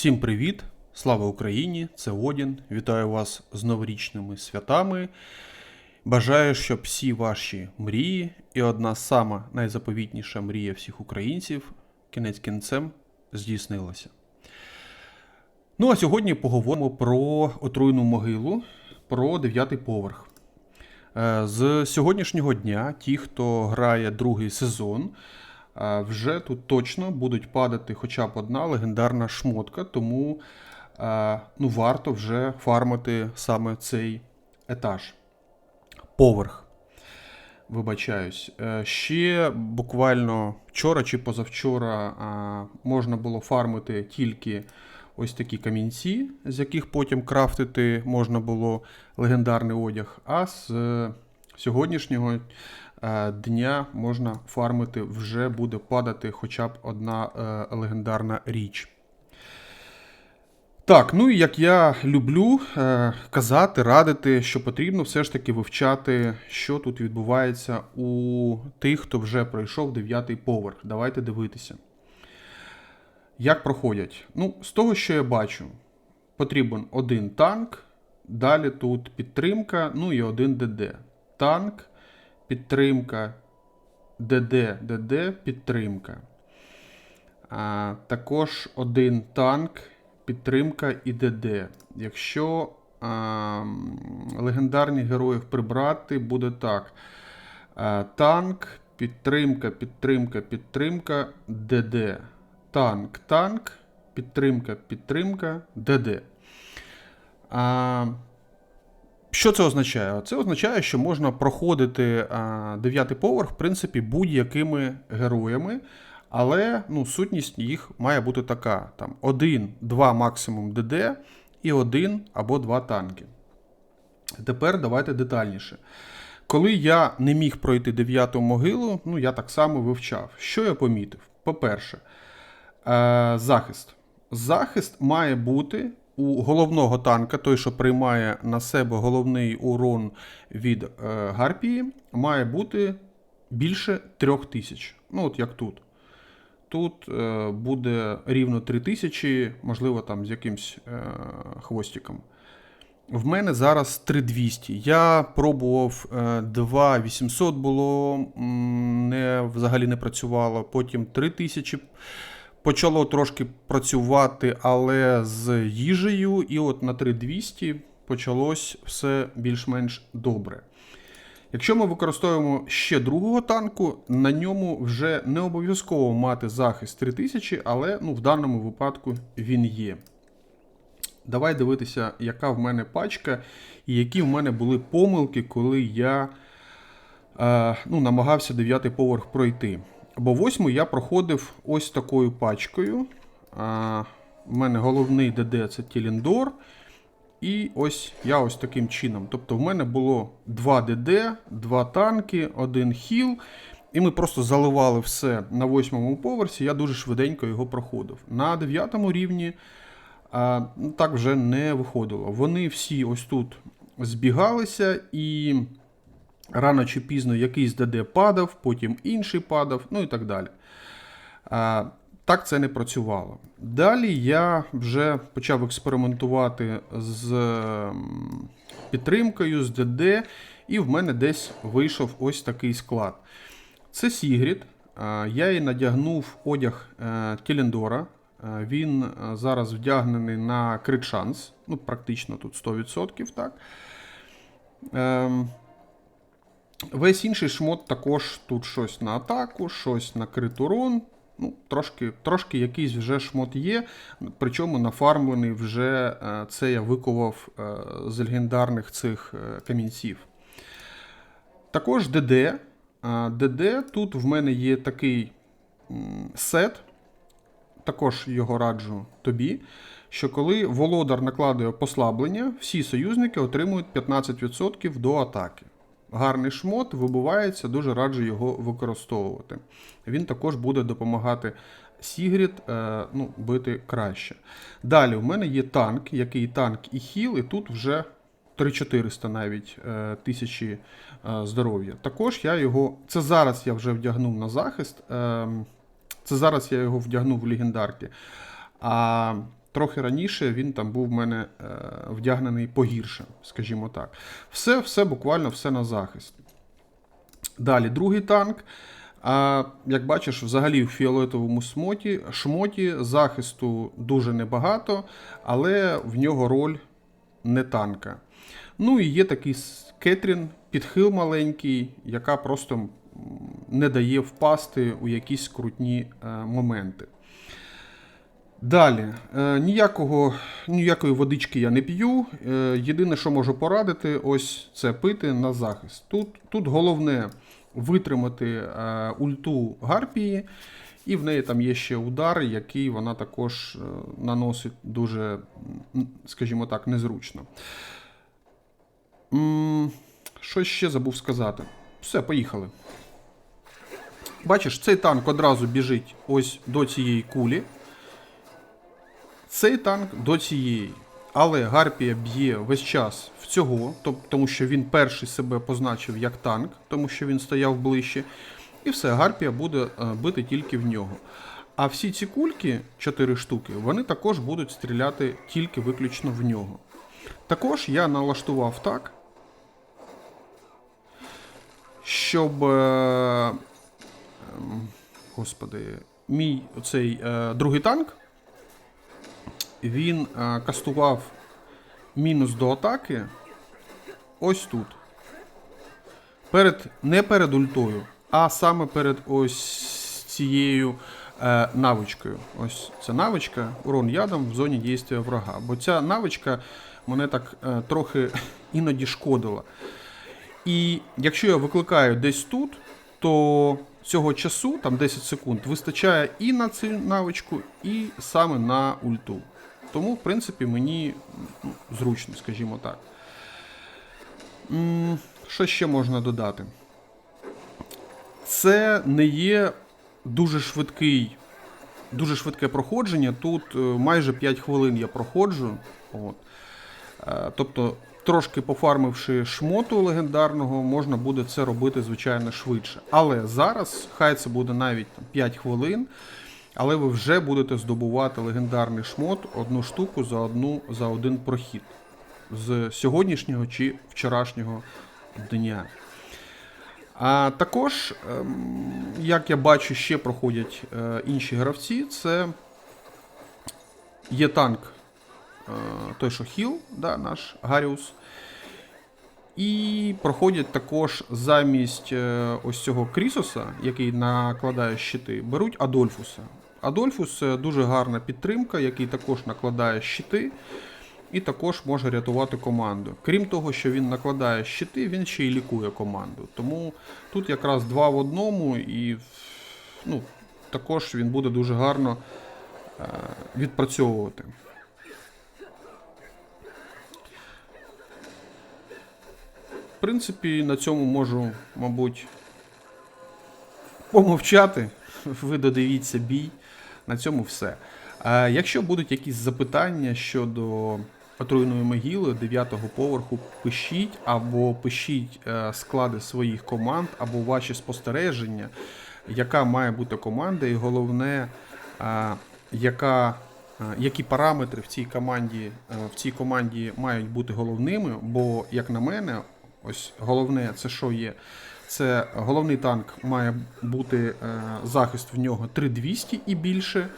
Всім привіт! Слава Україні! Це Одін. Вітаю вас з новорічними святами. Бажаю, щоб всі ваші мрії і одна сама найзаповітніша мрія всіх українців кінець кінцем здійснилася. Ну а сьогодні поговоримо про отруйну могилу, про дев'ятий поверх. Е, З сьогоднішнього дня ті, хто грає другий сезон, вже тут точно будуть падати хоча б одна легендарна шмотка, тому ну, варто вже фармити саме цей етаж. Поверх. Вибачаюсь. Е, Ще буквально вчора чи позавчора можна було фармити тільки ось такі камінці, з яких потім крафтити можна було легендарний одяг. А з е, сьогоднішнього дня можна фармити, вже буде падати хоча б одна е, легендарна річ. Так, ну і як я люблю е, казати, радити, що потрібно все ж таки вивчати, що тут відбувається у тих, хто вже пройшов дев'ятий поверх. Давайте дивитися. Як проходять? Ну, з того, що я бачу, потрібен один танк, далі тут підтримка, ну і один ДД. Танк, підтримка, ДД, ДД, підтримка. А, також один танк, підтримка і ДД. Якщо а, легендарних героїв прибрати, буде так. А, танк, підтримка, підтримка, підтримка, ДД. Танк, танк, підтримка, підтримка, ДД. А, що це означає? Це означає, що можна проходити дев'ятий поверх, в принципі, будь-якими героями, але ну, сутність їх має бути така: там один, два максимум ДД і один або два танки. Тепер давайте детальніше. Коли я не міг пройти дев'яту могилу, ну я так само вивчав. Що я помітив? По-перше, е, захист. Захист має бути у головного танка, той, що приймає на себе головний урон від е, гарпії, має бути більше 3000. Ну, от як тут. Тут е, буде рівно 3000, можливо, там з якимсь е, хвостиком. В мене зараз 3200. Я пробував е, 2800 було, не, взагалі не працювало. Потім 3000 почало трошки працювати, але з їжею. І от на 3200 почалось все більш-менш добре. Якщо ми використовуємо ще другого танку, на ньому вже не обов'язково мати захист 3000, але ну, в даному випадку він є. Давай дивитися, яка в мене пачка, і які в мене були помилки, коли я е, ну, намагався дев'ятий поверх пройти. Бо восьму я проходив ось такою пачкою. А, в мене головний ДД це Тіліндор. І ось я ось таким чином. Тобто в мене було 2 ДД, 2 танки, один хіл. І ми просто заливали все на восьмому поверсі. Я дуже швиденько його проходив. На дев'ятому рівні а, так вже не виходило. Вони всі ось тут збігалися, і рано чи пізно якийсь ДД падав, потім інший падав, ну і так далі. Так це не працювало. Далі я вже почав експериментувати з ем, підтримкою, з ДД, і в мене десь вийшов ось такий склад. Це Сігрід. Е, Я їй надягнув одяг е, Тілендора. Е, Він е, зараз вдягнений на крит шанс, ну, практично тут 100%. так. Весь інший шмот також тут щось на атаку, щось на крит урон. Ну, трошки, трошки якийсь вже шмот є, причому нафармлений вже е, це я викував е, з легендарних цих е, камінців. Також ДД. ДД тут в мене є такий сет, також його раджу тобі. Що коли володар накладує послаблення, всі союзники отримують 15% до атаки. Гарний шмот вибувається, дуже раджу його використовувати. Він також буде допомагати Сігрід е, ну, бити краще. Далі у мене є танк, який танк і хіл, і тут вже 3400 навіть е, тисячі е, здоров'я. Також я його. Це зараз я вже вдягнув на захист. Е, це зараз я його вдягнув в легендарки. А Трохи раніше він там був в мене е, вдягнений погірше, скажімо так. Все, все буквально все на захист. Далі, другий танк. А як бачиш, взагалі в фіолетовому смоті, шмоті захисту дуже небагато, але в нього роль не танка. Ну і є такий Кетрін, підхил маленький, яка просто не дає впасти у якісь крутні е, моменти. Далі, е, ніякого, ніякої водички я не п'ю. Е, єдине, що можу порадити, ось це пити на захист. Тут, тут головне витримати е, ульту гарпії, і в неї там є ще удар, який вона також наносить дуже, скажімо так, незручно. Що ще забув сказати? Все, поїхали. Бачиш, цей танк одразу біжить ось до цієї кулі. Цей танк до цієї. Але Гарпія б'є весь час в цього, тому що він перший себе позначив як танк, тому що він стояв ближче. І все, Гарпія буде е, бити тільки в нього. А всі ці кульки, 4 штуки, вони також будуть стріляти тільки виключно в нього. Також я налаштував так, щоб. е, ем, Господи, мій оцей е, другий танк він е, кастував мінус до атаки ось тут. Перед, не перед ультою, а саме перед ось цією е, навичкою. Ось ця навичка урон ядом в зоні дійства врага. Бо ця навичка мене так е, трохи іноді шкодила. І якщо я викликаю десь тут, то цього часу, там 10 секунд, вистачає і на цю навичку, і саме на ульту. Тому, в принципі, мені ну, зручно, скажімо так. Що ще можна додати? Це не є дуже швидкий, дуже швидке проходження. Тут е, майже 5 хвилин я проходжу. От. Е, Тобто, трошки пофармивши шмоту легендарного, можна буде це робити, звичайно, швидше. Але зараз, хай це буде навіть там, 5 хвилин, але ви вже будете здобувати легендарний шмот одну штуку за, одну, за один прохід з сьогоднішнього чи вчорашнього дня. А також, ем, як я бачу, ще проходять е, інші гравці, це є танк, той, що Хіл, да, наш Гаріус. І проходять також замість е, ось цього Крісоса, який накладає щити, беруть Адольфуса. Адольфус дуже гарна підтримка, який також накладає щити і також може рятувати команду. Крім того, що він накладає щити, він ще й лікує команду. Тому тут якраз два в одному, і ну, також він буде дуже гарно е, відпрацьовувати. В принципі, на цьому можу, мабуть, помовчати. Ви додивіться бій. На цьому все. Якщо будуть якісь запитання щодо отруйної могили 9-го поверху, пишіть або пишіть е, склади своїх команд, або ваші спостереження, яка має бути команда, і головне, е, яка, е, які параметри в цій команді, в цій команді мають бути головними. Бо, як на мене, ось головне це що є. Це головний танк має бути е, захист в нього 3200 і більше.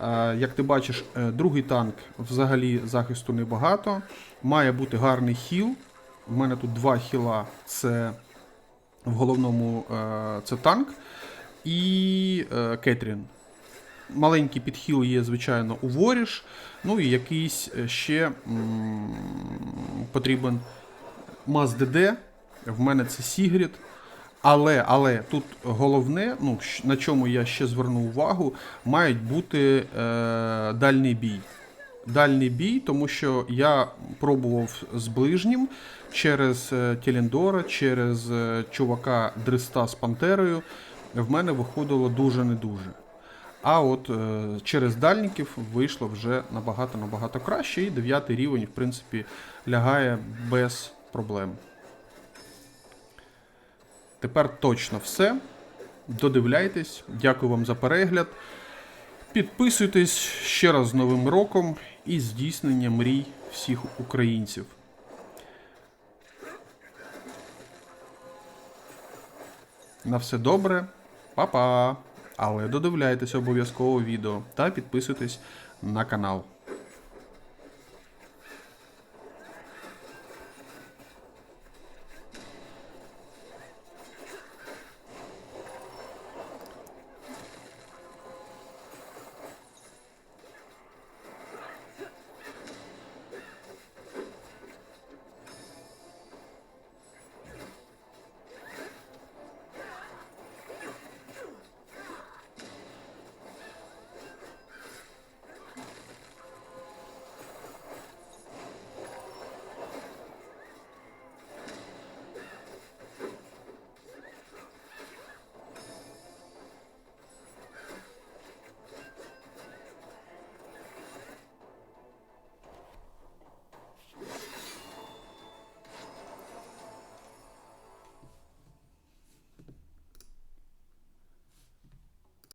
Е, Як ти бачиш, е, другий танк взагалі захисту небагато. Має бути гарний хіл. У мене тут два хіла. Це в головному е, це танк і е, Кетрін. Маленький підхіл є, звичайно, у Воріш. Ну і якийсь е, ще м, потрібен ДД. В мене це Сігрід. Але, але тут головне, ну, на чому я ще зверну увагу, мають бути е, дальній бій. Дальній бій, тому що я пробував з ближнім через е, Тіліндора, через е, чувака Дриста з Пантерою. В мене виходило дуже не дуже. А от е, через дальників вийшло вже набагато-набагато краще, і дев'ятий рівень, в принципі, лягає без проблем. Тепер точно все. Додивляйтесь. Дякую вам за перегляд. Підписуйтесь ще раз з Новим роком і здійснення мрій всіх українців. На все добре, па-па! Але додивляйтесь обов'язково відео та підписуйтесь на канал.